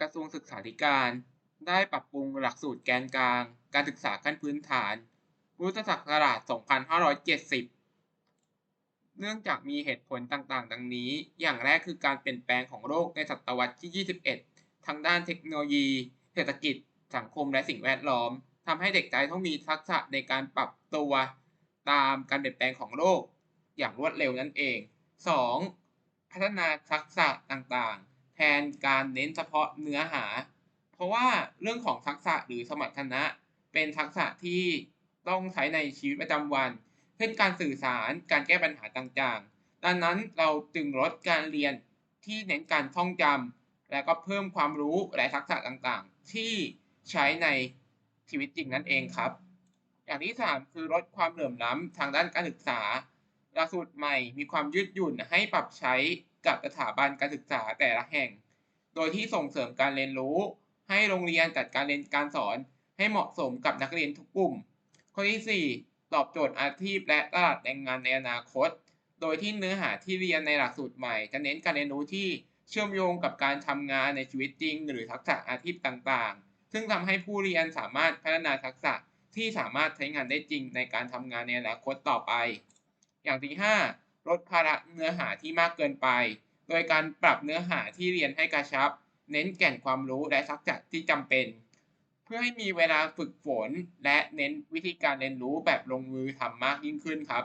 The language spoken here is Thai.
กระทรวงศึกษาธิการ ได้ปรับปรุงหลักสูตรแกนกลาง การศึกษาขั้นพื้นฐานพุทธศักราช 2570 เนื่องจากมีเหตุผลต่างๆ ดังนี้ อย่างแรกคือการเปลี่ยนแปลงของโลกในศตวรรษที่ 21 ทางด้านเทคโนโลยี เศรษฐกิจ สังคมและสิ่งแวดล้อมทำให้เด็กไทยต้องมีทักษะในการปรับตัวตามการเปลี่ยนแปลงของโลก อย่างรวดเร็วนั่นเอง 2. พัฒนาทักษะต่างๆ แทนการเน้นเฉพาะเนื้อหา เพราะว่าเรื่องของทักษะหรือสมรรถนะ เป็นทักษะที่ต้องใช้ในชีวิตประจำวัน เช่นการสื่อสารการแก้ปัญหาต่างๆ ดังนั้นเราจึงลดการเรียนที่เน้นการท่องจำและก็เพิ่มความรู้และทักษะต่างๆ ที่ใช้ในชีวิตจริงนั่นเองครับ อย่างที่ 3 คือลดความเหลื่อมล้ำทางด้านการศึกษาหลักสูตรใหม่มีความยืดหยุ่นให้ปรับใช้ กับสถาบันการศึกษาแต่ละแห่ง โดยที่ส่งเสริมการเรียนรู้ ให้โรงเรียนจัดการเรียนการสอนให้เหมาะสมกับนักเรียนทุกกลุ่ม ข้อที่ 4 ตอบโจทย์อาชีพและตลาดแรงงานในอนาคต โดยที่เนื้อหาที่เรียนในหลักสูตรใหม่ จะเน้นการเรียนรู้ที่เชื่อมโยงกับการทำงานในชีวิตจริง หรือทักษะอาชีพต่างๆ ซึ่งทำให้ผู้เรียนสามารถพัฒนาทักษะที่สามารถใช้งานได้จริงในการทำงานในอนาคตต่อไป อย่างที่ 5 ลดภาระเนื้อหาที่มากเกินไป โดยการปรับเนื้อหาที่เรียนให้กระชับ เน้นแก่นความรู้และทักษะที่จำเป็น เพื่อให้มีเวลาฝึกฝน และเน้นวิธีการเรียนรู้แบบลงมือทำมากยิ่งขึ้นครับ